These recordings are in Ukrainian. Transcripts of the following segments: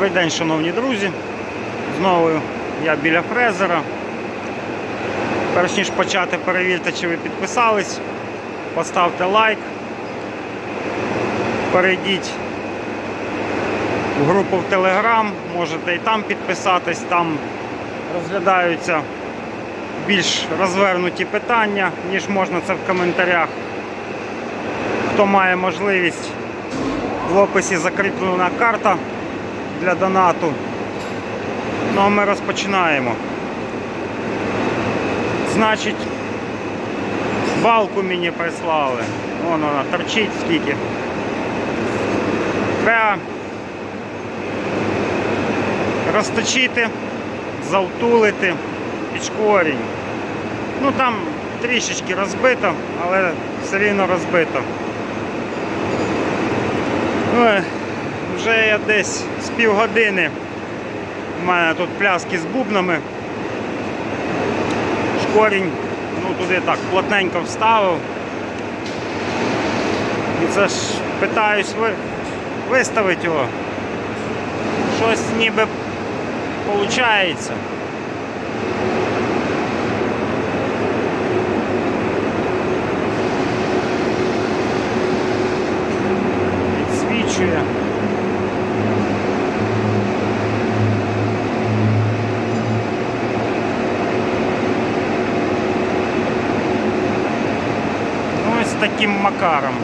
Добрий день, шановні друзі. Знову я біля фрезера. Перш ніж почати, перевірте, чи ви підписались. Поставте лайк. Перейдіть в групу в Телеграм, можете і там підписатись, там розглядаються більш розвернуті питання, ніж можна це в коментарях. Хто має можливість, в описі закріплена карта для донату. Ну а ми розпочинаємо. Значить, балку мені прислали. Вон вона торчить скільки. Треба розточити, завтулити під корінь. Ну там трішечки розбито, але все рівно розбито. Ой, вже я десь з півгодини. У мене тут пляски з бубнами. Шкорінь, ну туди так плотненько вставив. І це ж питаюсь ви, виставити його. Щось ніби виходить. Підсвічує. Ну, ось таким макаром.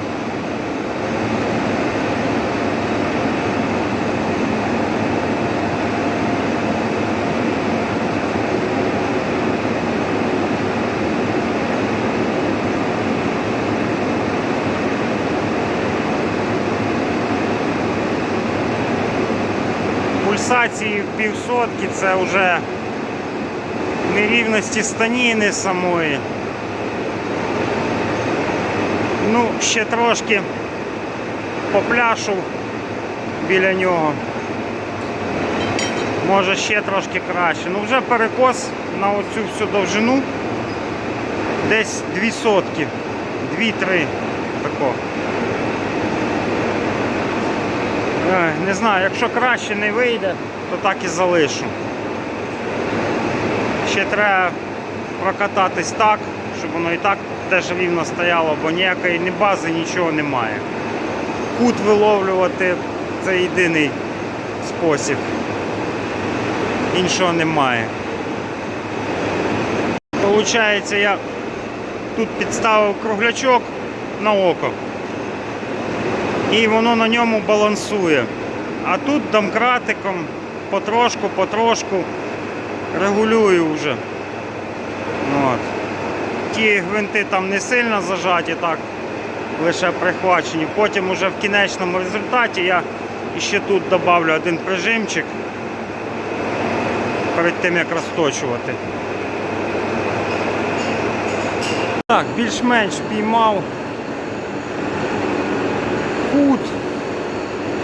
Пульсації в півсотки це вже нерівності станіни самої. Ну, ще трошки попляшу біля нього. Може ще трошки краще. Ну вже перекос на оцю всю довжину десь дві сотки. Дві-три тако. Не знаю, якщо краще не вийде, то так і залишу. Ще треба прокататись так, щоб воно і так теж рівно стояло, бо ніякої ні бази, нічого немає. Кут виловлювати це єдиний спосіб. Іншого немає. Получається, я тут підставив круглячок на око. І воно на ньому балансує. А тут домкратиком потрошку, потрошку регулюю вже. От. Ті гвинти там не сильно зажаті, так, лише прихвачені. Потім уже в кінечному результаті я ще тут додавлю один прижимчик перед тим як розточувати. Так, більш-менш піймав кут,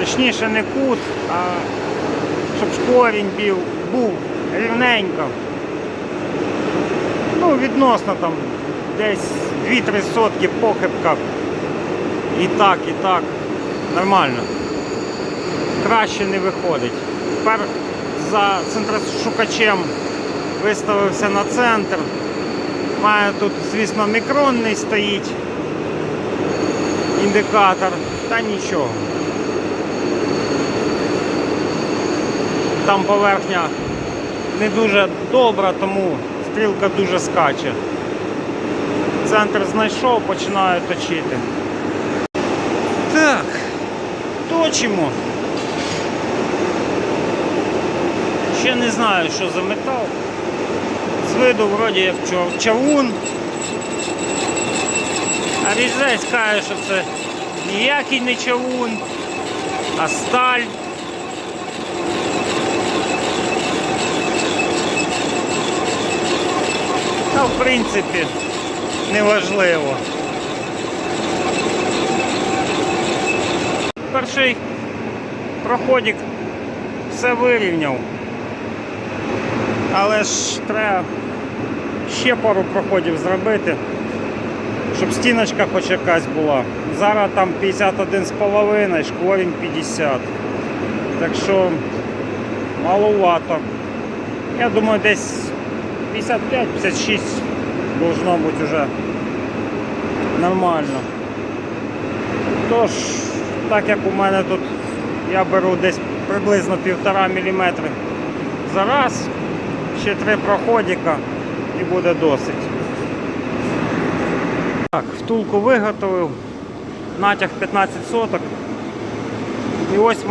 точніше не кут, а щоб шкорінь був, був рівненько. Ну, відносно там десь 2-3 сотки похибка. І так, і так. Нормально. Краще не виходить. Тепер за центрошукачем виставився на центр. Має тут, звісно, мікронний стоїть індикатор, та нічого. Там поверхня не дуже добра, тому стрілка дуже скаче. Центр знайшов, починаю точити. Так, точимо. Ще не знаю, що за метал. З виду вроді як чавун. А різець каже, що це ніякий не чавун, а сталь. Та в принципі неважливо. Перший проходик все вирівняв. Але ж треба ще пару проходів зробити, щоб стіночка хоч якась була. Зараз там 51,5, шкворінь 50. Так що маловато. Я думаю, десь 55-56 должно бути вже нормально. Тож, так як у мене тут я беру десь приблизно 1,5 мм за раз, ще три проходика і буде досить. Так, втулку виготовив, натяг 15 соток. І ось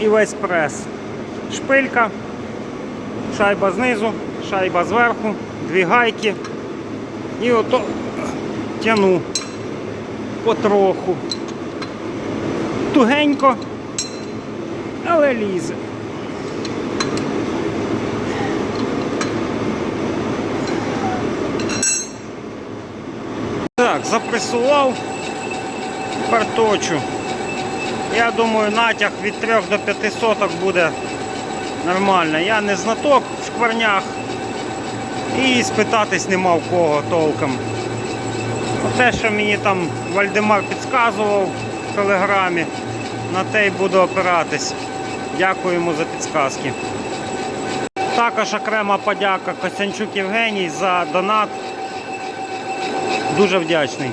і весь прес. Шпилька, шайба знизу, шайба зверху, дві гайки. І ото тяну потроху. Тугенько, але лізе. Так, запресував, тепер. Я думаю, натяг від 3 до 5 соток буде нормально. Я не знаток в шкварнях і спитатись нема в кого толком. Те, що мені там Вальдемар підказував в телеграмі, на те й буду опиратись. Йому за підсказки. Також окрема подяка Костянчук Євгеній за донат. Дуже вдячний.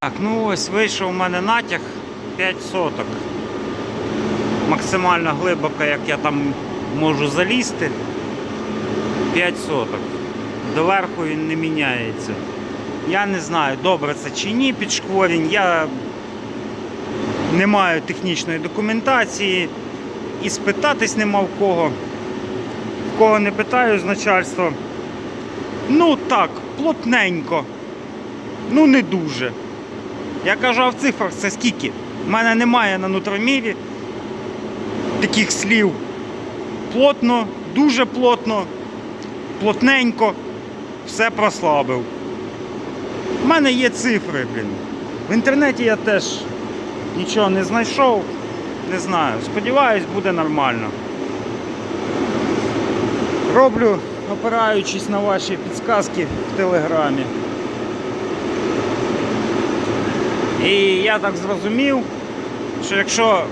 Так, ну ось вийшов у мене натяг 5 соток. Максимально глибоко, як я там можу залізти. 5 соток. Доверху він не міняється. Я не знаю, добре це чи ні під шкворінь. Я не маю технічної документації і спитатись нема в кого. В кого не питаю з начальства. Ну так, плотненько. Ну не дуже. Я кажу, а в цифрах це скільки? У мене немає на нутромірі таких слів. Плотно, дуже плотно, плотненько, все прослабив. У мене є цифри, блін. В інтернеті я теж нічого не знайшов. Не знаю. Сподіваюсь, буде нормально. Роблю, опираючись на ваші підсказки в телеграмі. І я так зрозумів, що якщо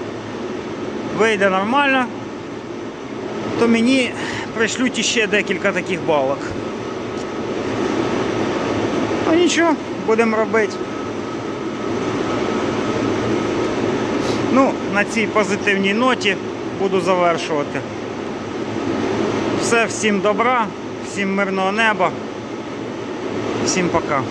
вийде нормально, то мені пришлють іще декілька таких балок. Ну нічого, будемо робити. Ну, на цій позитивній ноті буду завершувати. Все, всім добра, всім мирного неба, всім пока.